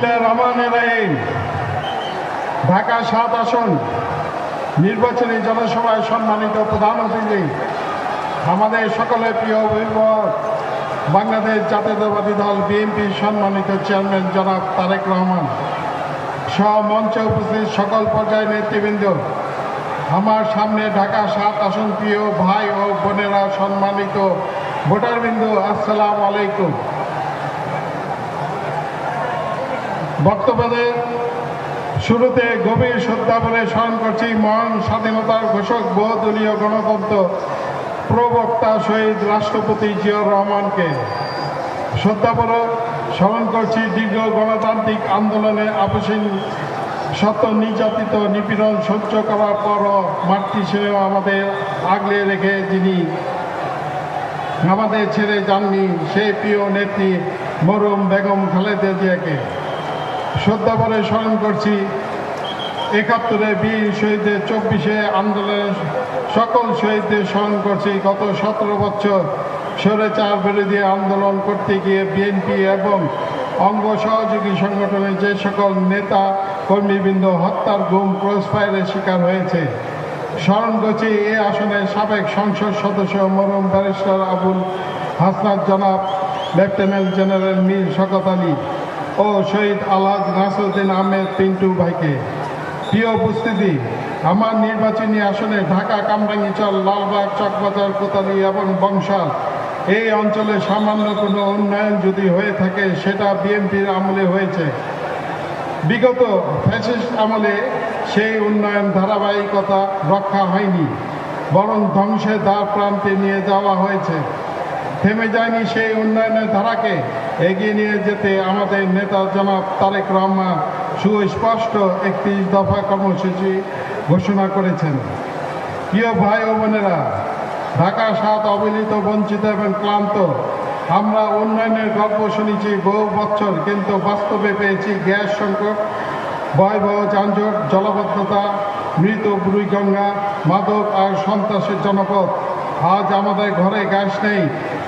বিসমিল্লাহ রহমান রাহিম ঢাকা সাত আসন নির্বাচনী জনসভায় সম্মানিত প্রধান অতিথি আমাদের সকলের প্রিয় অভিভাবক, বাংলাদেশ জাতীয়তাবাদী দল বিএনপি সম্মানিত চেয়ারম্যান জনাব তারেক রহমান সহ মঞ্চে উপস্থিত সকল পর্যায়ের নেতৃবৃন্দ, আমার সামনে ঢাকা সাত আসন প্রিয় ভাই ও বোনেরা সম্মানিত ভোটারবৃন্দ, আসসালাম আলাইকুম। বক্তব্যের শুরুতে গভীর শ্রদ্ধা বলে স্মরণ করছি মহান স্বাধীনতার ঘোষক, বহুদলীয় গণতন্ত্র প্রবক্তা শহীদ রাষ্ট্রপতি জিয়াউর রহমানকে। শ্রদ্ধাপূর্বক স্মরণ করছি দীর্ঘ গণতান্ত্রিক আন্দোলনে আপসীন সত্য নির্যাতিত নিপীড়ন সহ্য করার পরও মাতৃ ছেলেও আমাদের আগলে রেখে যিনি আমাদের ছেড়ে যাননি, সেই প্রিয় নেত্রী মরুম বেগম খালেদা জিয়াকে। শ্রদ্ধা বলে স্মরণ করছি, একাত্তরে বীর শহীদদের চব্বিশে আন্দোলনের সকল শহীদদের স্মরণ করছি। গত সতেরো বছর স্বৈরাচার বিরোধী আন্দোলন করতে গিয়ে বিএনপি এবং অঙ্গ সহযোগী সংগঠনের যে সকল নেতা কর্মীবৃন্দ হত্যার গুম, ক্রসফায়ারের শিকার হয়েছে। স্মরণ করছি, এ আসনের সাবেক সংসদ সদস্য মরম ব্যারিস্টার আবুল হাসনাত জনাব, লেফটেন্যান্ট জেনারেল মীর শকত আলী ও শহীদ আলাজ নাসরুদ্দিন আহমেদ পিন্টু ভাইকে। প্রিয় উপস্থিতি, আমার নির্বাচনী আসনে ঢাকা কামরাঙ্গিচর, লালবাগ, চকবাজার, কোতালি এবং বংশাল, এই অঞ্চলে সামান্য কোনো উন্নয়ন যদি হয়ে থাকে, সেটা বিএনপির আমলে হয়েছে। বিগত ফ্যাসিস্ট আমলে সেই উন্নয়ন ধারাবাহিকতা রক্ষা হয়নি, বরং ধ্বংসের দ্বার প্রান্তে নিয়ে যাওয়া হয়েছে। থেমে যায়নি সেই উন্নয়নের ধারাকে এগিয়ে নিয়ে যেতে আমাদের নেতা জনাব তারেক রহমান সুস্পষ্ট একত্রিশ দফা কর্মসূচি ঘোষণা করেছেন। প্রিয় ভাই ও বোনেরা, ঢাকা সাত অবহেলিত, বঞ্চিত এবং ক্লান্ত। আমরা উন্নয়নের গল্প শুনেছি বহু বছর, কিন্তু বাস্তবে পেয়েছি গ্যাস সংকট, ভয়াবহ যানজট, জলবদ্ধতা, মৃত বুড়িগঙ্গা, মাদক আর সন্ত্রাসের জনপদ। আজ আমাদের ঘরে গ্যাস নেই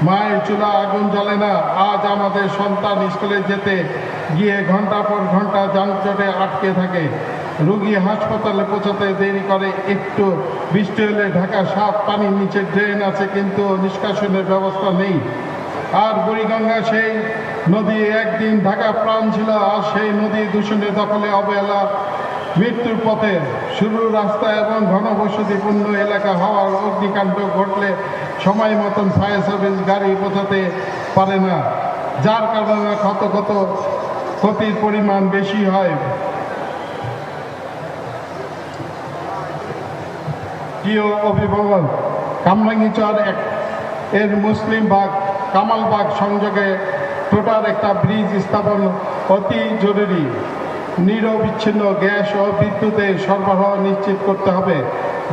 মায়ের চুলা আগুন জ্বলে না। আজ আমাদের সন্তান স্কুলে যেতে গিয়ে ঘণ্টা পর ঘণ্টা যানজটে আটকে থাকে। রুগী হাসপাতালে পৌঁছাতে দেরি করে, একটু বৃষ্টি হলে ঢাকা সাত পানির নিচে ড্রেন আছে, কিন্তু নিষ্কাশনের ব্যবস্থা নেই। আর বুড়িগঙ্গা সেই নদী একদিন ঢাকা প্রাণ ছিল, আর সেই নদী দূষণের দখলে অবহেলা, মৃত্যুর পথে। শুরু রাস্তা এবং ঘনবসতিপূর্ণ এলাকা হওয়ার অগ্নিকাণ্ড ঘটলে সময় মতন ফায়ার সার্ভিস গাড়ি পৌঁছাতে পারে না, যার কারণে ক্ষত ক্ষত ক্ষতির পরিমাণ বেশি হয়। প্রিয় অভিভাবক, কামরাঙ্গিচর এক, এর মুসলিম বাগ কামালবাগ সংযোগে টোটাল একটা ব্রিজ স্থাপন অতি জরুরি। নিরবিচ্ছিন্ন গ্যাস ও বিদ্যুতের সরবরাহ নিশ্চিত করতে হবে।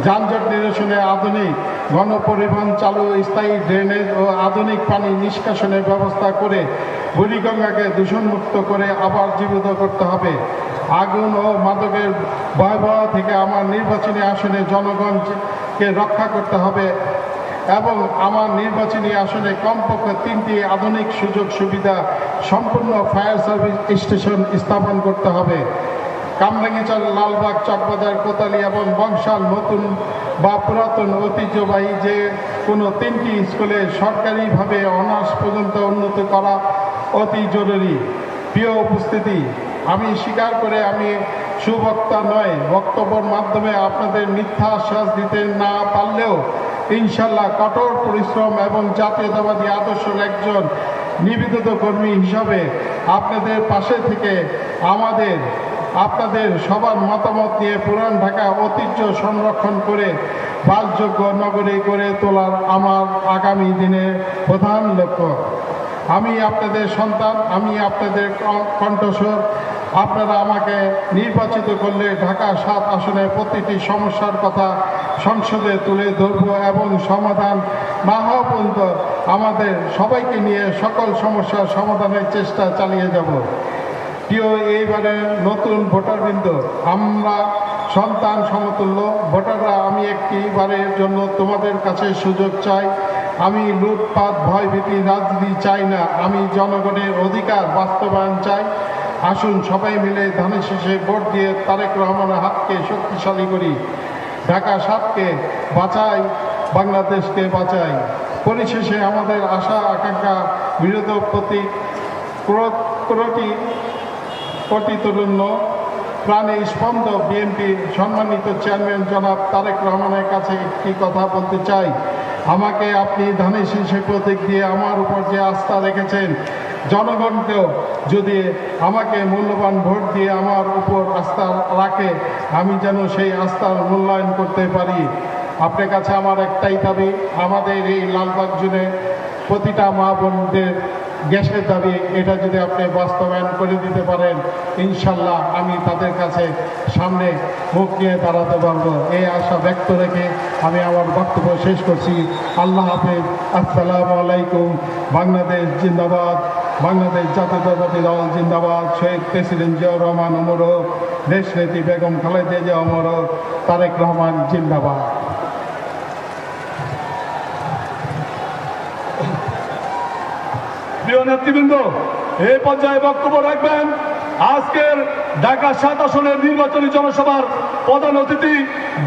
যানজট নিরসনে আধুনিক গণপরিবহন চালু, স্থায়ী ড্রেনেজ ও আধুনিক পানি নিষ্কাশনের ব্যবস্থা করে বুড়িগঙ্গাকে দূষণমুক্ত করে আবার জীবিত করতে হবে। আগুন ও মাদকের ভয়াবহ থেকে আমার নির্বাচনী আসনে জনগণকে রক্ষা করতে হবে এবং আমার নির্বাচনী আসনে কমপক্ষে তিনটি আধুনিক সুযোগ সুবিধা সম্পূর্ণ ফায়ার সার্ভিস স্টেশন স্থাপন করতে হবে। কামরাঙ্গিচর লালবাগ, চকবাজার, কোতালি এবং বংশাল নতুন বা পুরাতন ঐতিহ্যবাহী যে কোনো তিনটি স্কুলে সরকারিভাবে অনার্স পর্যন্ত উন্নত করা অতি জরুরি। প্রিয় উপস্থিতি, আমি স্বীকার করে আমি সুবক্তা নয়, বক্তব্যের মাধ্যমে আপনাদের মিথ্যা আশ্বাস দিতে না পারলেও ইনশাল্লাহ কঠোর পরিশ্রম এবং জাতীয়তাবাদী আদর্শের একজন নিবেদিত কর্মী হিসাবে আপনাদের পাশে থেকে আমাদের আপনাদের সবার মতামত নিয়ে পুরান ঢাকা ঐতিহ্য সংরক্ষণ করে বাসযোগ্য নগরী করে তোলার আমার আগামী দিনের প্রধান লক্ষ্য। আমি আপনাদের সন্তান, আমি আপনাদের কণ্ঠস্বর। আপনারা আমাকে নির্বাচিত করলে ঢাকা সাত আসনের প্রতিটি সমস্যার কথা সংসদে তুলে ধরব এবং সমাধান না হওয়া পর্যন্ত আমাদের সবাইকে নিয়ে সকল সমস্যার সমাধানের চেষ্টা চালিয়ে যাব। প্রিয়, এইবারে নতুন ভোটারবৃন্দ, আমরা সন্তান সমতুল্য ভোটাররা, আমি একটি বারের জন্য তোমাদের কাছে সুযোগ চাই। আমি লুটপাট, ভয়ভীতি, রাজনীতি চাই না, আমি জনগণের অধিকার বাস্তবায়ন চাই। আসুন সবাই মিলে ধানের শেষে ভোট দিয়ে তারেক রহমানের হাতকে শক্তিশালী করি। ঢাকা সাতকে বাঁচাই, বাংলাদেশকে বাঁচাই। পরিশেষে আমাদের আশা, আকাঙ্ক্ষা, বিরোধ, প্রতি ক্রোধ- ক্রোটি কোটি তরুণ্য প্রাণে স্পন্দ বিএনপি সম্মানিত চেয়ারম্যান জনাব তারেক রহমানের কাছে একটি কথা বলতে চাই। আমাকে আপনি ধানের শীর্ষে প্রতীক দিয়ে আমার উপর যে আস্থা রেখেছেন, জনগণকেও যদি আমাকে মূল্যবান ভোট দিয়ে আমার উপর আস্থা রাখে, আমি যেন সেই আস্থার মূল্যায়ন করতে পারি। আপনার কাছে আমার একটাই দাবি, আমাদের এই লালবাগ জুড়ে প্রতিটা মা বোনদের গ্যাসের দাবি, এটা যদি আপনি বাস্তবায়ন করে দিতে পারেন, ইনশাল্লাহ আমি তাদের কাছে সামনে মুখ নিয়ে দাঁড়াতে পারব। এই আশা ব্যক্ত রেখে আমি আমার বক্তব্য শেষ করছি। আল্লাহ হাফেজ। আসসালামু আলাইকুম। বাংলাদেশ জিন্দাবাদ। বাংলাদেশ জাতীয়তাবাদী দল জিন্দাবাদ। শহীদ প্রেসিডেন্ট জিয়াউর রহমান অমর হোক, দেশনেত্রী বেগম খালেদা জিয়া অমর তারেক রহমান জিন্দাবাদ। প্রিয় নেতৃবৃন্দ, এই পর্যায়ে বক্তব্য রাখবেন আজকের ঢাকা সাত আসনের নির্বাচনী জনসভার প্রধান অতিথি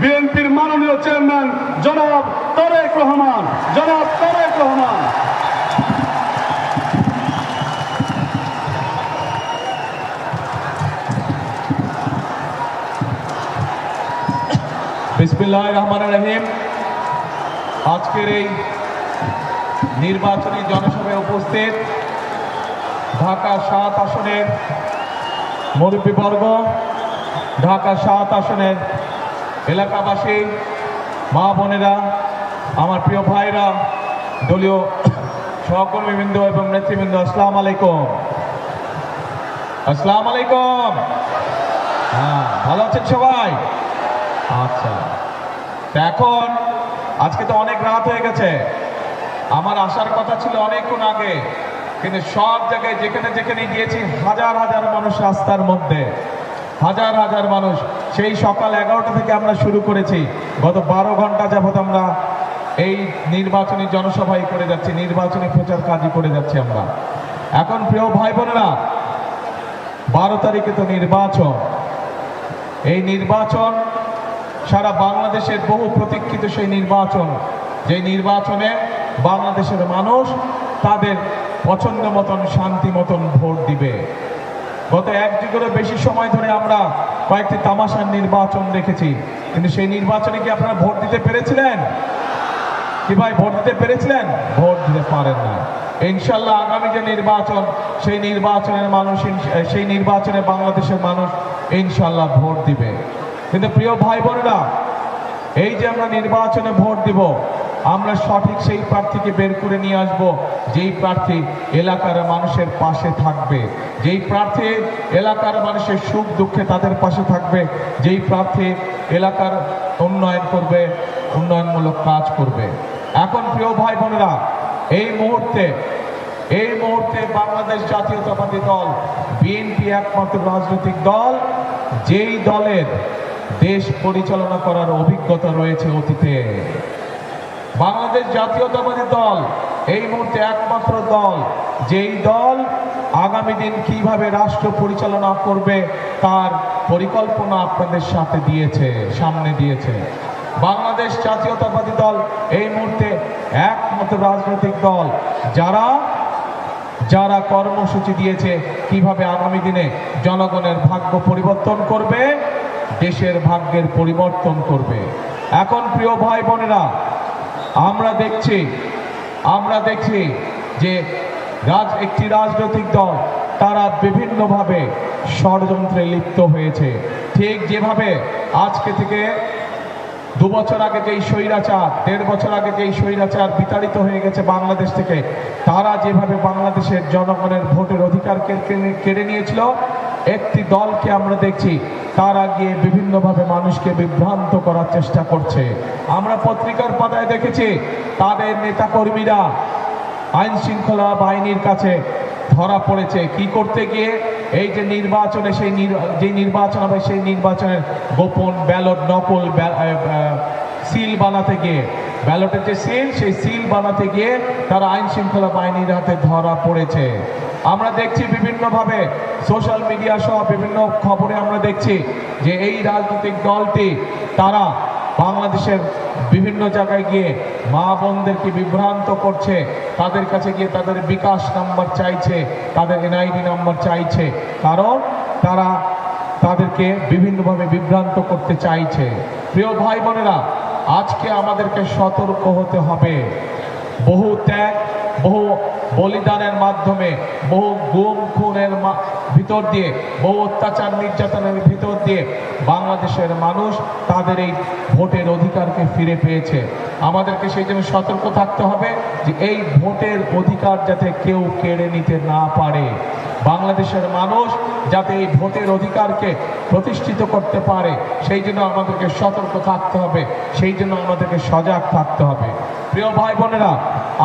বিএনপির মাননীয় চেয়ারম্যান জনাব তারেক রহমান। জনাব তারেক রহমান। বিসমিল্লাহ রহমান রহিম। আজকের এই নির্বাচনী জনসভায় উপস্থিত ঢাকা সাত আসনের মুরব্বীবর্গ ঢাকা সাত আসনের এলাকাবাসী, মা বোনেরা, আমার প্রিয় ভাইরা, দলীয় সহকর্মীবৃন্দ এবং নেতৃবৃন্দ, আসসালাম আলাইকুম। আসসালাম আলাইকুম। হ্যাঁ ভালো আছেন সবাই? আচ্ছা। এখন, আজকে তো অনেক রাত হয়ে গেছে। আমার আসার কথা ছিল অনেকক্ষণ আগে। কিন্তু সব জায়গায় যেখানে যেখানে গিয়েছি, হাজার হাজার মানুষ রাস্তার মধ্যে। হাজার হাজার মানুষ। সেই সকাল এগারোটা থেকে আমরা শুরু করেছি। গত বারো ঘণ্টা যাবত আমরা এই নির্বাচনী জনসভাই করে যাচ্ছি, নির্বাচনী প্রচার কাজই করে যাচ্ছি আমরা। এখন প্রিয় ভাই বোনেরা, বারো তারিখে তো নির্বাচন। এই নির্বাচন সারা বাংলাদেশের বহু প্রতীক্ষিত সেই নির্বাচন। যে নির্বাচনে বাংলাদেশের মানুষ তাদের পছন্দ মতন, শান্তি মতন ভোট দিবে। গত এক যুগেরও বেশি সময় ধরে আমরা কয়েকটি তামাশার নির্বাচন দেখেছি। কিন্তু সেই নির্বাচনে কি আপনারা ভোট দিতে পেরেছিলেন? কি ভাই, ভোট দিতে পেরেছিলেন? ভোট দিতে পারেন না। ইনশাল্লাহ আগামী যে নির্বাচন, সেই নির্বাচনের মানুষ, সেই নির্বাচনে বাংলাদেশের মানুষ ইনশাল্লাহ ভোট দিবে। কিন্তু প্রিয় ভাই বোনেরা এই যে আমরা নির্বাচনে ভোট দিব আমরা সঠিক সেই প্রার্থীকে বের করে নিয়ে আসব। যেই প্রার্থী এলাকার মানুষের পাশে থাকবে। যেই প্রার্থী এলাকার মানুষের সুখ দুঃখে তাদের পাশে থাকবে। যেই প্রার্থী এলাকার উন্নয়ন করবে, উন্নয়নমূলক কাজ করবে। এখন প্রিয় ভাই বোনেরা, এই মুহূর্তে এই মুহূর্তে বাংলাদেশ জাতীয়তাবাদী দল, বিএনপি একমাত্র রাজনৈতিক দল, যেই দলের দেশ পরিচালনা করার অভিজ্ঞতা রয়েছে অতীতে। বাংলাদেশ জাতীয়তাবাদী দল, এই মুহূর্তে একমাত্র দল। যেই দল আগামী দিন কীভাবে রাষ্ট্র পরিচালনা করবে, তার পরিকল্পনা আপনাদের সাথে দিয়েছে, সামনে দিয়েছে। বাংলাদেশ জাতীয়তাবাদী দল, এই মুহূর্তে একমাত্র রাজনৈতিক দল। যারা যারা কর্মসূচি দিয়েছে, কীভাবে আগামী দিনে জনগণের ভাগ্য পরিবর্তন করবে, দেশের ভাগ্যের পরিবর্তন করবে। এখন প্রিয় ভাই বোনেরা আমরা দেখছি আমরা দেখছি যে রাজ, একটি রাজনৈতিক দল, তারা বিভিন্নভাবে ষড়যন্ত্রে লিপ্ত হয়েছে। ঠিক যেভাবে আজকে থেকে দু বছর আগে যেই স্বৈরাচার, দেড় বছর আগে যেই স্বৈরাচার বিতাড়িত হয়ে গেছে বাংলাদেশ থেকে, তারা যেভাবে বাংলাদেশের জনগণের ভোটের অধিকার কেড়ে- নিয়েছিল একটি দলকে আমরা দেখছি, তারা গিয়ে বিভিন্নভাবে মানুষকে বিভ্রান্ত করার চেষ্টা করছে। আমরা পত্রিকার পাতায় দেখেছি, তাদের নেতাকর্মীরা আইন শৃঙ্খলা বাহিনীর কাছে ধরা পড়েছে। কি করতে গিয়ে? এই যে নির্বাচনে সেই যে নির্বাচন হবে, সেই নির্বাচনের গোপন ব্যালট নকল সিল বানাতে গিয়ে, ব্যালটের যে সিল, সেই সিল বানাতে গিয়ে তারা আইন শৃঙ্খলা বাহিনীর হাতে ধরা পড়েছে। আমরা দেখছি বিভিন্নভাবে সোশ্যাল মিডিয়া সহ বিভিন্ন খবরে আমরা দেখছি যে এই রাজনৈতিক দলটি, তারা বাংলাদেশের বিভিন্ন জায়গায় গিয়ে মা বোনদেরকে বিভ্রান্ত করছে, তাদের কাছে গিয়ে তাদের বিকাশ নাম্বার চাইছে, তাদের এনআইডি নাম্বার চাইছে। কারণ তারা তাদেরকে বিভিন্নভাবে বিভ্রান্ত করতে চাইছে। প্রিয় ভাই বোনেরা, আজকে আমাদেরকে সতর্ক হতে হবে। বহু ত্যাগ, বহু বলিদানের মাধ্যমে বহু গুম, খুনের ভিতর দিয়ে, বহু অত্যাচার, নির্যাতনের ভিতর দিয়ে বাংলাদেশের মানুষ তাদের এই ভোটের অধিকারকে ফিরে পেয়েছে। আমাদেরকে সেই জন্য সতর্ক থাকতে হবে যে এই ভোটের অধিকার যাতে কেউ কেড়ে নিতে না পারে। বাংলাদেশের মানুষ যাতে এই ভোটের অধিকারকে প্রতিষ্ঠিত করতে পারে, সেই জন্য আমাদেরকে সতর্ক থাকতে হবে, সেই জন্য আমাদেরকে সজাগ থাকতে হবে। প্রিয় ভাই বোনেরা,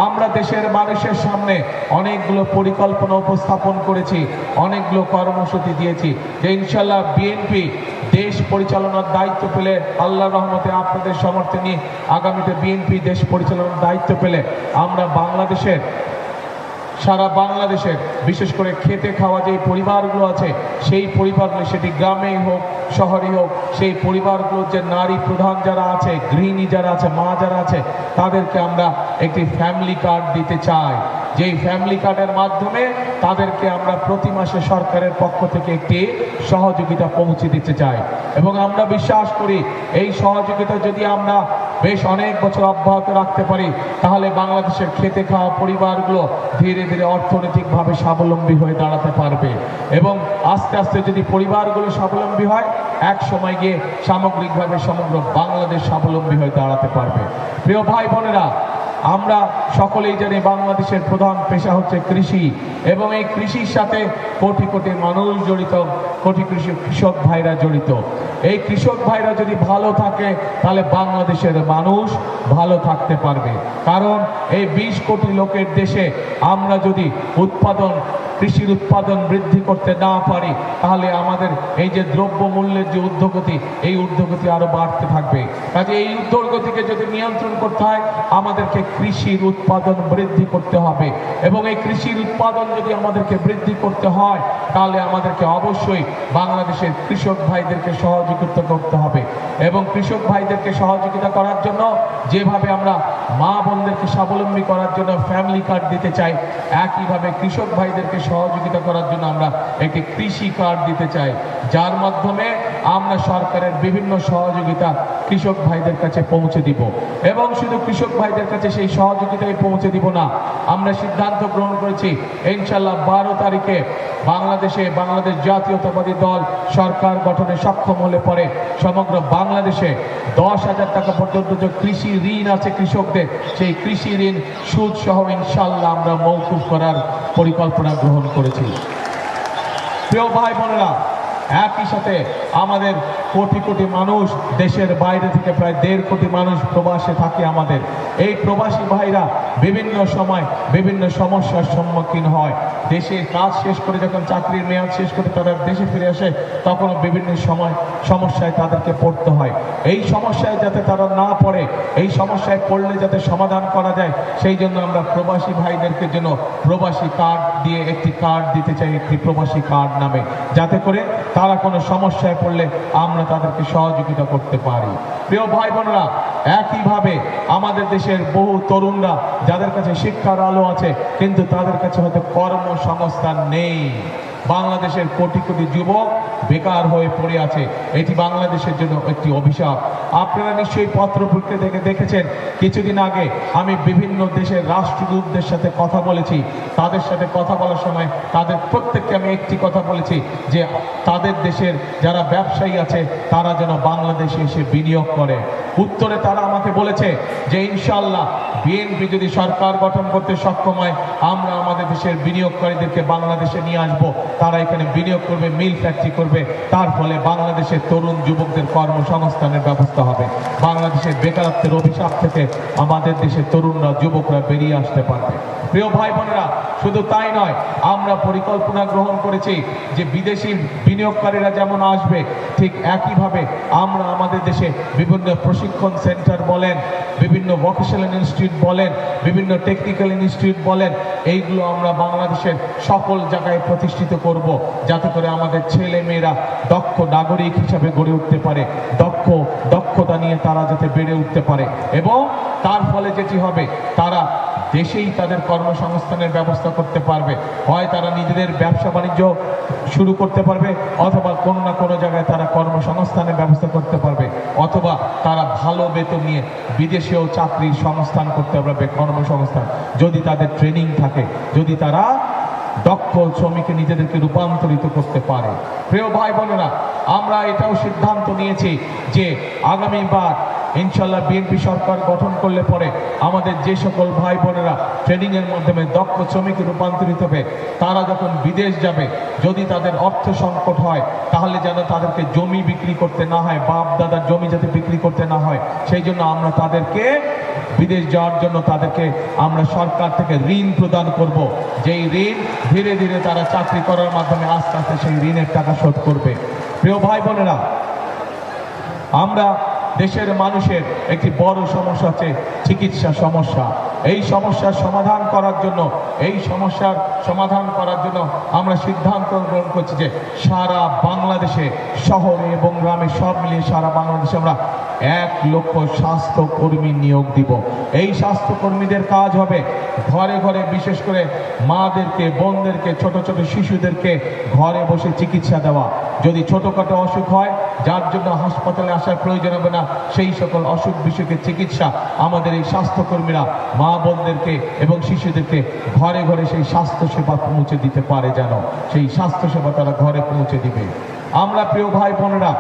আমরা দেশের মানুষের সামনে অনেকগুলো পরিকল্পনা উপস্থাপন করেছি, অনেকগুলো কর্মসূচি দিয়েছি, যে ইনশাল্লাহ বিএনপি দেশ পরিচালনার দায়িত্ব পেলে আল্লাহ রহমতে আপনাদের সমর্থনে আগামীতে বিএনপি দেশ পরিচালনার দায়িত্ব পেলে, আমরা বাংলাদেশের সারা বাংলাদেশে, বিশেষ করে খেতে খাওয়া যে পরিবারগুলো আছে, সেই পরিবারগুলো, সেটি গ্রামেই হোক, শহরেই হোক, সেই পরিবারগুলোর যে নারী প্রধান যারা আছে, গৃহিণী যারা আছে, মা যারা আছে, তাদেরকে আমরা একটি ফ্যামিলি কার্ড দিতে চাই। যেই ফ্যামিলি কার্ডের মাধ্যমে তাদেরকে আমরা প্রতি মাসে সরকারের পক্ষ থেকে একটি সহযোগিতা পৌঁছে দিতে চাই। এবং আমরা বিশ্বাস করি, এই সহযোগিতা যদি আমরা বেশ অনেক বছর অব্যাহত রাখতে পারি, তাহলে বাংলাদেশের খেতে খাওয়া পরিবারগুলো ধীরে ধীরে অর্থনৈতিকভাবে স্বাবলম্বী হয়ে দাঁড়াতে পারবে। এবং আস্তে আস্তে যদি পরিবারগুলো স্বাবলম্বী হয়, এক সময় গিয়ে সামগ্রিকভাবে সমগ্র বাংলাদেশ স্বাবলম্বী হয়ে দাঁড়াতে পারবে। প্রিয় ভাই বোনেরা আমরা সকলেই জানি বাংলাদেশের প্রধান পেশা হচ্ছে কৃষি, এবং এই কৃষির সাথে কোটি কোটি মানুষ জড়িত, কোটি কৃষি কৃষক ভাইরা জড়িত। এই কৃষক ভাইরা যদি ভালো থাকে, তাহলে বাংলাদেশের মানুষ ভালো থাকতে পারবে। কারণ এই বিশ কোটি লোকের দেশে আমরা যদি উৎপাদন কৃষির উৎপাদন বৃদ্ধি করতে না পারি, তাহলে আমাদের এই যে দ্রব্য মূল্যের যে ঊর্ধ্বগতি, এই ঊর্ধ্বগতি আরও বাড়তে থাকবে। কাজে এই ঊর্ধ্বগতিকে যদি নিয়ন্ত্রণ করতে হয়, আমাদেরকে কৃষির উৎপাদন বৃদ্ধি করতে হবে। এবং এই কৃষির উৎপাদন যদি আমাদেরকে বৃদ্ধি করতে হয়, তাহলে আমাদেরকে অবশ্যই বাংলাদেশের কৃষক ভাইদেরকে সহযোগিতা করতে হবে। এবং কৃষক ভাইদেরকে সহযোগিতা করার জন্য, যেভাবে আমরা মা বোনদেরকে স্বাবলম্বী করার জন্য ফ্যামিলি কার্ড দিতে চাই, একইভাবে কৃষক ভাইদেরকে সহযোগিতা করার জন্য আমরা একটি কৃষি কার্ড দিতে চাই। যার মাধ্যমে আমরা সরকারের বিভিন্ন সহযোগিতা কৃষক ভাইদের কাছে পৌঁছে দিব। এবং শুধু কৃষক ভাইদের কাছে সেই সহযোগিতাই পৌঁছে দিব না, আমরা সিদ্ধান্ত গ্রহণ করেছি ইনশাল্লাহ বারো তারিখে বাংলাদেশে বাংলাদেশ জাতীয়তাবাদী দল সরকার গঠনে সক্ষম হলে পরে সমগ্র বাংলাদেশে দশ হাজার টাকা পর্যন্ত যে কৃষি ঋণ আছে কৃষকদের, সেই কৃষি ঋণ সুদ সহ ইনশাল্লাহ আমরা মৌকুফ করার পরিকল্পনা গ্রহণ করেছি প্রিয় ভাই বোনেরা একই সাথে আমাদের কোটি কোটি মানুষ দেশের বাইরে থেকে প্রায় দেড় কোটি মানুষ প্রবাসে থাকে আমাদের। এই প্রবাসী ভাইরা বিভিন্ন সময় বিভিন্ন সমস্যার সম্মুখীন হয়। দেশে কাজ শেষ করে যখন চাকরির মেয়াদ শেষ করে তারা দেশে ফিরে আসে তখন বিভিন্ন সময় সমস্যায় তাদেরকে পড়তে হয়। এই সমস্যায় যাতে তারা না পড়ে, এই সমস্যায় পড়লে যাতে সমাধান করা যায়, সেই জন্য আমরা প্রবাসী ভাইদেরকে জন্য প্রবাসী কার্ড দিয়ে একটি কার্ড দিতে চাই, একটি প্রবাসী কার্ড নামে। যাতে করে তারা কোনো সমস্যায় পড়লে আমরা তাদেরকে সহযোগিতা করতে পারি। প্রিয় ভাই বোনরা একইভাবে আমাদের দেশের বহু তরুণরা যাদের কাছে শিক্ষার আলো আছে, কিন্তু তাদের কাছে হয়তো কর্মসংস্থান নেই। বাংলাদেশের কোটি কোটি যুবক বেকার হয়ে পড়ে আছে। এটি বাংলাদেশের জন্য একটি অভিশাপ। আপনারা নিশ্চয়ই পত্রপত্রিকা থেকে দেখেছেন। কিছুদিন আগে আমি বিভিন্ন দেশের রাষ্ট্রদূতদের সাথে কথা বলেছি। তাদের সাথে কথা বলার সময় তাদের প্রত্যেককে আমি একটি কথা বলেছি যে তাদের দেশের যারা ব্যবসায়ী আছে, তারা যেন বাংলাদেশে এসে বিনিয়োগ করে। উত্তরে তারা আমাকে বলেছে যে ইনশাল্লাহ বিএনপি যদি সরকার গঠন করতে সক্ষম হয়, আমরা আমাদের দেশের বিনিয়োগকারীদেরকে বাংলাদেশে নিয়ে আসব। তারা এখানে বিনিয়োগ করবে, মিল ফ্যাক্টরি করবে। তার ফলে বাংলাদেশের তরুণ যুবকদের কর্মসংস্থানের ব্যবস্থা হবে। বাংলাদেশের বেকারত্বের অভিশাপ থেকে আমাদের দেশের তরুণরা, যুবকরা বেরিয়ে আসতে পারবে। প্রিয় ভাই বোনেরা, শুধু তাই নয়, আমরা পরিকল্পনা গ্রহণ করেছি যে বিদেশি বিনিয়োগকারীরা যেমন আসবে, ঠিক একইভাবে আমরা আমাদের দেশে বিভিন্ন প্রশিক্ষণ সেন্টার বলেন, বিভিন্ন ভোকেশনাল ইনস্টিটিউট বলেন, বিভিন্ন টেকনিক্যাল ইনস্টিটিউট বলেন, এইগুলো আমরা বাংলাদেশের সকল জায়গায় প্রতিষ্ঠিত করব যাতে করে আমাদের ছেলে মেয়েরা দক্ষ নাগরিক হিসাবে গড়ে উঠতে পারে, দক্ষ, দক্ষতা নিয়ে তারা যাতে বেড়ে উঠতে পারে এবং তার ফলে যেটি হবে, তারা দেশেই তাদের কর্মসংস্থানের ব্যবস্থা করতে পারবে। হয় তারা নিজেদের ব্যবসা বাণিজ্য শুরু করতে পারবে, অথবা কোনো না কোনো জায়গায় তারা কর্মসংস্থানের ব্যবস্থা করতে পারবে, অথবা তারা ভালো বেতন নিয়ে বিদেশেও চাকরির সংস্থান করতে পারবে, কর্মসংস্থান। যদি তাদের ট্রেনিং থাকে, যদি তারা দক্ষ শ্রমিকে নিজেদেরকে রূপান্তরিত করতে পারে। প্রিয় ভাই বোনেরা আমরা এটাও সিদ্ধান্ত নিয়েছি যে আগামীবার ইনশাল্লাহ বিএনপি সরকার গঠন করলে পরে আমাদের যে সকল ভাই বোনেরা ট্রেনিং এর মাধ্যমে দক্ষ শ্রমিকে রূপান্তরিত হবে, তারা যখন বিদেশ যাবে, যদি তাদের অর্থ সংকট হয়, তাহলে যেন তাদেরকে জমি বিক্রি করতে না হয়, বাপ দাদার জমি যাতে বিক্রি করতে না হয়, সেই জন্য আমরা তাদেরকে বিদেশ যাওয়ার জন্য তাদেরকে আমরা সরকার থেকে ঋণ প্রদান করব। যেই ঋণ ধীরে ধীরে তারা চাকরি করার মাধ্যমে আস্তে আস্তে সেই ঋণের টাকা শোধ করবে। প্রিয় ভাই বোনেরা, আমরা দেশের মানুষের একটি বড় সমস্যা হচ্ছে চিকিৎসা সমস্যা। এই সমস্যার সমাধান করার জন্য, এই সমস্যার সমাধান করার জন্য আমরা সিদ্ধান্ত গ্রহণ করছি যে সারা বাংলাদেশে, শহরে এবং গ্রামে সব মিলিয়ে সারা বাংলাদেশে আমরা এক লক্ষ স্বাস্থ্য কর্মী নিয়োগ দিব। এই স্বাস্থ্য কর্মীদের কাজ হবে ঘরে ঘরে, বিশেষ করে মাদেরকে, বোনদেরকে, ছোট ছোট শিশুদেরকে ঘরে বসে চিকিৎসা দেওয়া। যদি ছোটোখাটো অসুখ হয়, যার জন্য হাসপাতালে আসার প্রয়োজন হবে না সেই সকল অসুখ বিসুখের চিকিৎসা আমাদের এই স্বাস্থ্যকর্মীরা, মা বোনদেরকে এবং শিশুদেরকে ঘরে ঘরে সেই স্বাস্থ্য সেবা পৌঁছে দিতে পারে যেন। সেই স্বাস্থ্য সেবা তারা ঘরে পৌঁছে দিবে। আমরা প্রিয় ভাই বোনেরা,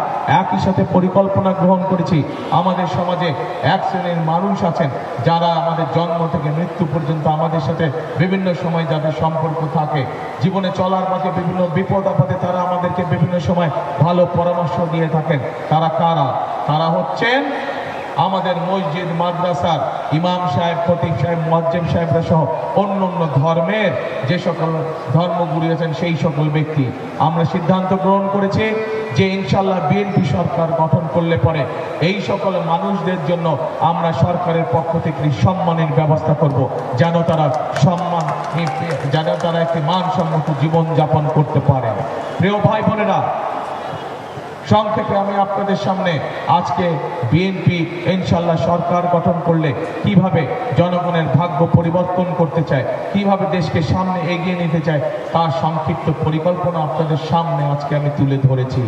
একই সাথে পরিকল্পনা গ্রহণ করেছি। আমাদের সমাজে এক শ্রেণির মানুষ আছেন যারা আমাদের জন্ম থেকে মৃত্যু পর্যন্ত আমাদের সাথে বিভিন্ন সময় যাদের সম্পর্ক থাকে, জীবনে চলার পথে বিভিন্ন বিপদ আপদে তারা আমাদেরকে বিভিন্ন সময় ভালো পরামর্শ দিয়ে থাকেন। তারা কারা? তারা হচ্ছেন আমাদের মসজিদ, মাদ্রাসার ইমাম সাহেব খতিব সাহেব মজ্জেম সাহেবরা সহ অন্য অন্য ধর্মের যে সকল ধর্মগুরু আছেন, সেই সকল ব্যক্তি। আমরা সিদ্ধান্ত গ্রহণ করেছি যে ইনশাল্লাহ বিএনপি সরকার গঠন করলে পরে এই সকল মানুষদের জন্য আমরা সরকারের পক্ষ থেকে সম্মানের ব্যবস্থা করব, যেন তারা সম্মান, যেন তারা একটি মানসম্মত জীবন যাপন করতে পারে। প্রিয় ভাই বোনেরা সংক্ষেপে আমি আপনাদের সামনে আজকে বিএনপি ইনশাল্লাহ সরকার গঠন করলে কীভাবে জনগণের ভাগ্য পরিবর্তন করতে চায়, কীভাবে দেশকে সামনে এগিয়ে নিতে চায়, তার সংক্ষিপ্ত পরিকল্পনা আপনাদের সামনে আজকে আমি তুলে ধরেছি।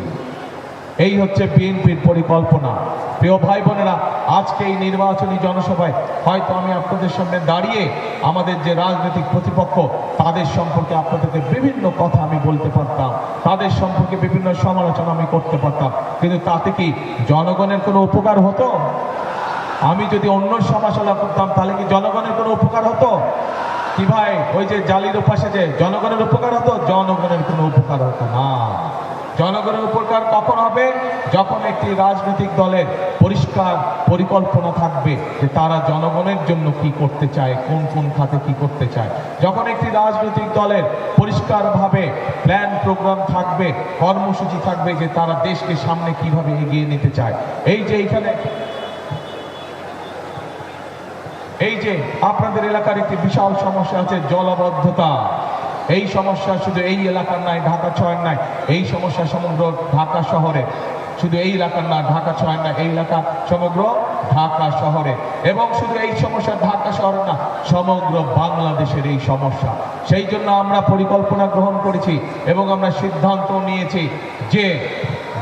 এই হচ্ছে বিএনপির পরিকল্পনা। প্রিয় ভাই বোনেরা, আজকে এই নির্বাচনী জনসভায় হয়তো আমি আপনাদের সামনে দাঁড়িয়ে আমাদের যে রাজনৈতিক প্রতিপক্ষ, তাদের সম্পর্কে আপনাদেরকে বিভিন্ন কথা আমি বলতে পারতাম, তাদের সম্পর্কে বিভিন্ন সমালোচনা আমি করতে পারতাম, কিন্তু তাতে কি জনগণের কোনো উপকার হতো? আমি যদি অন্য সমালোচনা করতাম, তাহলে কি জনগণের কোনো উপকার হতো? কি ভাই, ওই যে জালির পাশে যে জনগণের উপকার হতো? জনগণের কোনো উপকার হতো না। জনগণের উপকার কখন হবে যখন একটি রাজনৈতিক দলের পরিষ্কার পরিকল্পনা থাকবে যে তারা জনগণের জন্য কি করতে চায়, কোন কোন খাতে কি করতে চায়। যখন একটি রাজনৈতিক দলের পরিষ্কারভাবে প্ল্যান প্রোগ্রাম থাকবে, কর্মসূচি থাকবে যে তারা দেশকে সামনে কীভাবে এগিয়ে নিতে চায়। এই যে এখানে এই যে আপনাদের এলাকার একটি বিশাল সমস্যা আছে জলবদ্ধতা। এই সমস্যা শুধু এই এলাকার নয় ঢাকা ছয়ের নাই। এই সমস্যা সমগ্র ঢাকা শহরে। শুধু এই এলাকার না, ঢাকা ছয় না, এই এলাকা সমগ্র ঢাকা শহরে। এবং শুধু এই সমস্যা ঢাকা শহরে না, সমগ্র বাংলাদেশের এই সমস্যা। সেই জন্য আমরা পরিকল্পনা গ্রহণ করেছি এবং আমরা সিদ্ধান্ত নিয়েছি যে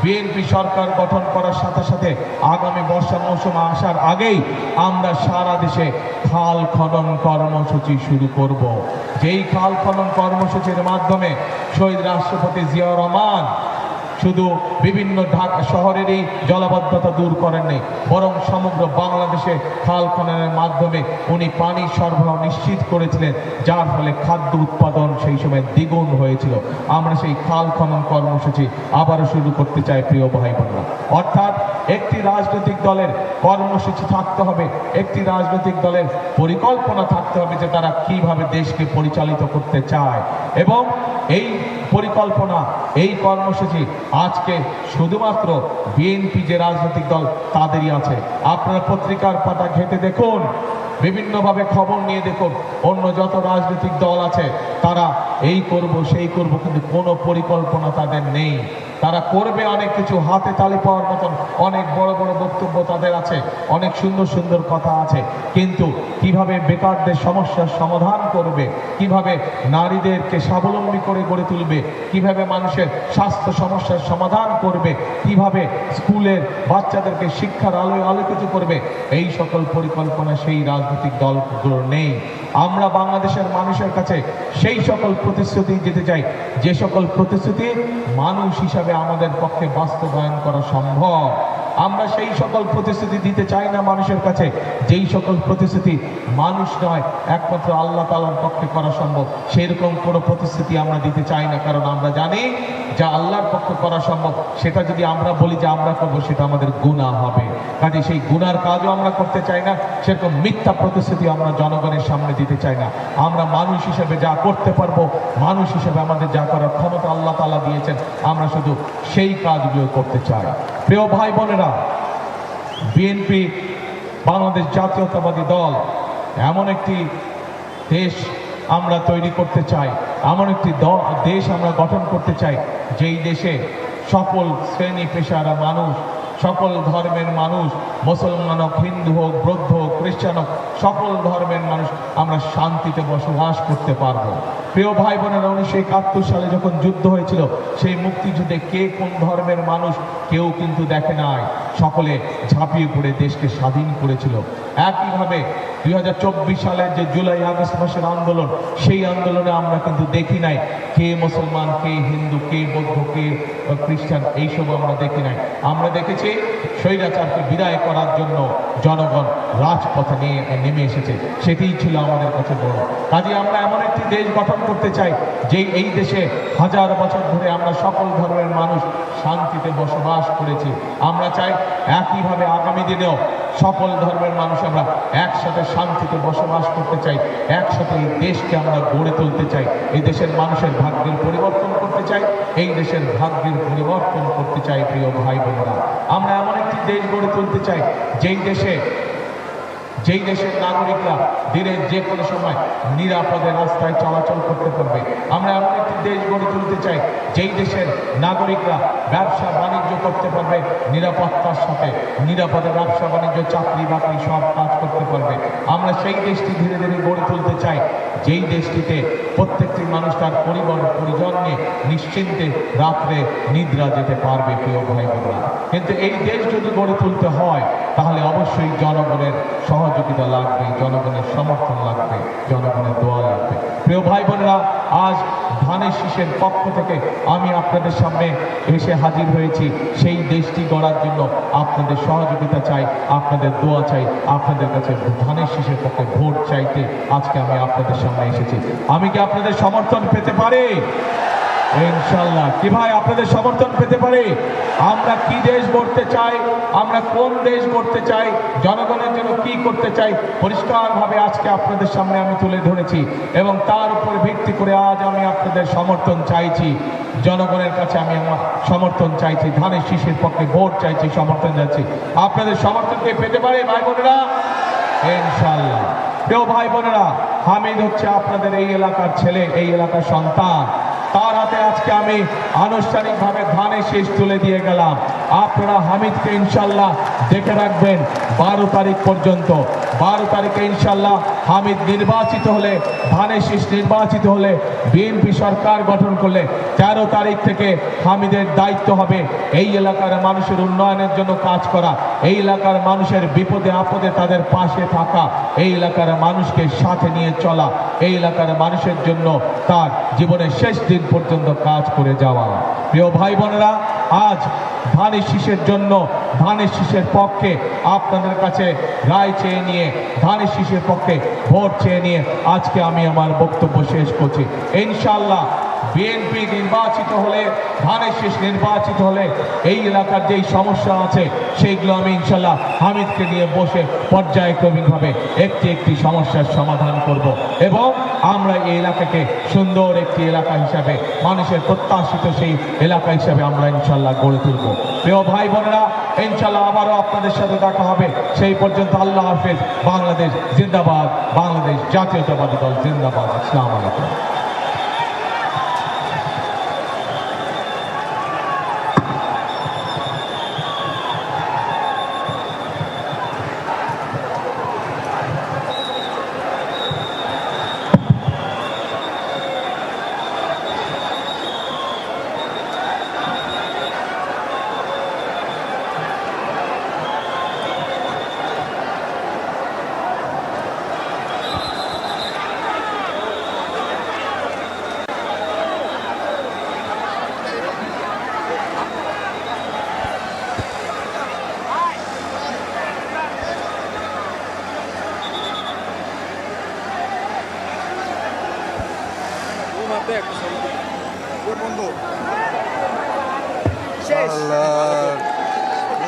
বিএনপি সরকার গঠন করার সাথে সাথে আগামী বর্ষা মৌসুম আসার আগেই আমরা সারা দেশে খাল খনন কর্মসূচি শুরু করব। যেই খাল খনন কর্মসূচির মাধ্যমে শহীদ রাষ্ট্রপতি জিয়া রহমান শুধু বিভিন্ন ঢাকা শহরেরই জলাবদ্ধতা দূর করেননি, বরং সমগ্র বাংলাদেশে খাল খননের মাধ্যমে উনি পানি সরবরাহ নিশ্চিত করেছিলেন, যার ফলে খাদ্য উৎপাদন সেই সময় দ্বিগুণ হয়েছিল। আমরা সেই খাল খনন কর্মসূচি আবারও শুরু করতে চাই, প্রিয় ভাই বোনরা অর্থাৎ একটি রাজনৈতিক দলের কর্মসূচি থাকতে হবে, একটি রাজনৈতিক দলের পরিকল্পনা থাকতে হবে যে তারা কীভাবে দেশকে পরিচালিত করতে চায়। এবং এই পরিকল্পনা, এই কর্মসূচি আজকে শুধুমাত্র বিএনপি যে রাজনৈতিক দল তাদেরই আছে। আপনারা পত্রিকার পাতা ঘেটে দেখুন, বিভিন্নভাবে খবর নিয়ে দেখুন, অন্য যত রাজনৈতিক দল আছে, তারা এই করব, সেই করব, কিন্তু কোনো পরিকল্পনা তাদের নেই। তারা করবে অনেক কিছু, হাতে তালি পাওয়ার মতন অনেক বড় বড় বক্তব্য তাদের আছে, অনেক সুন্দর সুন্দর কথা আছে। কিন্তু কীভাবে বেকারদের সমস্যার সমাধান করবে, কীভাবে নারীদেরকে স্বাবলম্বী করে গড়ে তুলবে, কীভাবে মানুষের স্বাস্থ্য সমস্যার সমাধান করবে, কীভাবে স্কুলের বাচ্চাদেরকে শিক্ষার আলোয় আলোকিত করবে, এই সকল পরিকল্পনা সেই রাজনৈতিক দলগুলোর নেই। আমরা বাংলাদেশের মানুষের কাছে সেই সকল প্রতিশ্রুতি যেতে চাই। যে সকল প্রতিশ্রুতি মানুষ হিসাবে আমাদের পক্ষে বাস্তবায়ন করা সম্ভব। আমরা সেই সকল প্রতিশ্রুতি দিতে চাই না মানুষের কাছে। যেই সকল প্রতিশ্রুতি মানুষ নয়, একমাত্র আল্লাহ তালার পক্ষে করা সম্ভব। সেরকম কোনো প্রতিশ্রুতি আমরা দিতে চাই না, কারণ আমরা জানি যা আল্লাহর পক্ষে করা সম্ভব, সেটা যদি আমরা বলি যে আমরা করব, সেটা আমাদের গুণা হবে। কাজে সেই গুনার কাজও আমরা করতে চাই না, সেরকম মিথ্যা প্রতিশ্রুতি আমরা জনগণের সামনে দিতে চাই না। আমরা মানুষ হিসেবে যা করতে পারব, মানুষ হিসেবে আমাদের যা করার ক্ষমতা আল্লাহ তালা দিয়েছেন, আমরা শুধু সেই কাজগুলো করতে চাই। প্রিয় ভাই বোনেরা, বিএনপি বাংলাদেশ জাতীয়তাবাদী দল এমন একটি দেশ আমরা তৈরি করতে চাই, এমন একটি দেশ আমরা গঠন করতে চাই, যেই দেশে সকল শ্রেণি পেশার মানুষ, সকল ধর্মের মানুষ, মুসলমান হোক, হিন্দু হোক, বৌদ্ধ হোক, খ্রিস্টান হোক, সকল ধর্মের মানুষ আমরা শান্তিতে বসবাস করতে পারব। প্রিয় ভাই বোনেরা, উনিশশো একাত্তর সালে যখন যুদ্ধ হয়েছিল, সেই মুক্তিযুদ্ধে কে কোন ধর্মের মানুষ কেউ কিন্তু দেখে নাই। সকলে ঝাঁপিয়ে পড়ে দেশকে স্বাধীন করেছিল। একইভাবে দুই হাজার চব্বিশ সালের যে জুলাই, আগস্ট মাসের আন্দোলন, সেই আন্দোলনে আমরা কিন্তু দেখি নাই কে মুসলমান, কে হিন্দু, কে বৌদ্ধ, কে খ্রিস্টান, এইসব আমরা দেখি নাই। আমরা দেখেছি স্বৈরাচারকে বিদায় করার জন্য জনগণ রাজপথে নিয়ে নেমে এসেছে। সেটিই ছিল আমাদের কাছে বড়। কাজে আমরা এমন একটি দেশ গঠন করতে চাই যে এই দেশে হাজার বছর ধরে আমরা সকল ধর্মের মানুষ শান্তিতে বসবাস করেছি। আমরা চাই একইভাবে আগামী দিনেও সকল ধর্মের মানুষ আমরা একসাথে শান্তিতে বসবাস করতে চাই, একসাথে এই দেশকে আমরা গড়ে তুলতে চাই, এই দেশের মানুষের ভাগ্যের পরিবর্তন করতে চাই, এই দেশের ভাগ্যের পরিবর্তন করতে চাই, প্রিয় ভাই বোনেরা। আমরা এমন একটি দেশ গড়ে তুলতে চাই, যেই দেশে যেই দেশের নাগরিকরা দিনের যে কোনো সময় নিরাপদে রাস্তায় চলাচল করতে পারবে। আমরা এমন একটি দেশ গড়ে তুলতে চাই, যেই দেশের নাগরিকরা ব্যবসা বাণিজ্য করতে পারবে নিরাপত্তার সাথে। নিরাপদে ব্যবসা, বাণিজ্য, চাকরি, বাকরি সব কাজ করতে পারবে। আমরা সেই দেশটি ধীরে ধীরে গড়ে তুলতে চাই, যেই দেশটিতে প্রত্যেকটি মানুষ তার পরিবার পরিজন নিয়ে নিশ্চিন্তে রাত্রে নিদ্রা যেতে পারবে, প্রিয় ভাই বোনেরা কিন্তু এই দেশ যদি গড়ে তুলতে হয় তাহলে অবশ্যই জনগণের সহযোগিতা লাগবে, জনগণের সমর্থন লাগবে, জনগণের দোয়া লাগবে। প্রিয় ভাই বোনেরা, আজ ধানের শীষের পক্ষ থেকে আমি আপনাদের সামনে এসে হাজির হয়েছি। সেই দেশটি গড়ার জন্য আপনাদের সহযোগিতা চাই, আপনাদের দোয়া চাই, আপনাদের কাছে ধানের শীষের পক্ষে ভোট চাইতে আজকে আমি আপনাদের সামনে এসেছি। আমি কি আপনাদের সমর্থন পেতে পারি? ইনশাল্লাহ কি ভাই, আপনাদের সমর্থন পেতে পারি? আমরা কি দেশ গড়তে চাই? আমরা কোন দেশ গড়তে চাই? জনগণের জন্য কি করতে চাই? পরিষ্কারভাবে আজকে আপনাদের সামনে আমি তুলে ধরেছি এবং তার উপর ভিত্তি করে আজ আমি আপনাদের সমর্থন চাইছি। জনগণের কাছে আমি আমার সমর্থন চাইছি। ধানের শীষের পক্ষে ভোট চাইছি, সমর্থন চাইছি। আপনাদের সমর্থনকে পেতে পারে, ভাই বোনেরা? ইনশাল্লাহ প্রিয় ভাই বোনেরা, হামিদ হচ্ছে আপনাদের এই এলাকার ছেলে, এই এলাকার সন্তান। তার হাতে আজকে আমি আনুষ্ঠানিকভাবে ধানের শেষ তুলে দিয়ে গেলাম। আপনারা হামিদকে ইনশাল্লাহ দেখে রাখবেন বারো তারিখ পর্যন্ত। বারো তারিখে ইনশাল্লাহ হামিদ নির্বাচিত হলে ধানের শীষ নির্বাচিত হলে বিএনপি সরকার গঠন করলে তেরো তারিখ থেকে হামিদের দায়িত্ব হবে। এই এলাকার মানুষের উন্নয়নের জন্য কাজ করা, এই এলাকার মানুষের বিপদে আপদে তাদের পাশে থাকা, এই এলাকার মানুষকে সাথে নিয়ে চলা, এই এলাকার মানুষের জন্য তার জীবনের শেষ দিন পর্যন্ত কাজ করে যাওয়া। প্রিয় ভাই বোনেরা, আজ ধানের শীষের জন্য ধানের শীষের পক্ষে আপনাদের কাছে রায় চেয়ে নিয়ে ধানের শীষের পক্ষে ভোট চেয়ে নিয়ে আজকে আমি আমার বক্তব্য শেষ করছি। ইনশাল্লাহ বিএনপি নির্বাচিত হলে, ধানের শেষ নির্বাচিত হলে, এই এলাকার যেই সমস্যা আছে সেইগুলো আমি ইনশাল্লাহ হামিদকে নিয়ে বসে পর্যায়ক্রমিকভাবে একটি একটি সমস্যার সমাধান করব। এবং আমরা এই এলাকাকে সুন্দর একটি এলাকা হিসাবে, মানুষের প্রত্যাশিত সেই এলাকা হিসাবে আমরা ইনশাল্লাহ গড়ে তুলব। প্রিয় ভাই বোনেরা ইনশাল্লাহ আবারও আপনাদের সাথে দেখা হবে। সেই পর্যন্ত আল্লাহ হাফিজ। বাংলাদেশ জিন্দাবাদ। বাংলাদেশ জাতীয়তাবাদী দল জিন্দাবাদ। আসসালামু আলাইকুম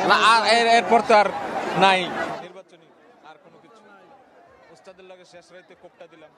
না আর এর এরপর তো আর নাই। নির্বাচনী আর কোনো কিছু। ওস্তাদের লাগে শেষ রাইতে কোপটা দিলাম।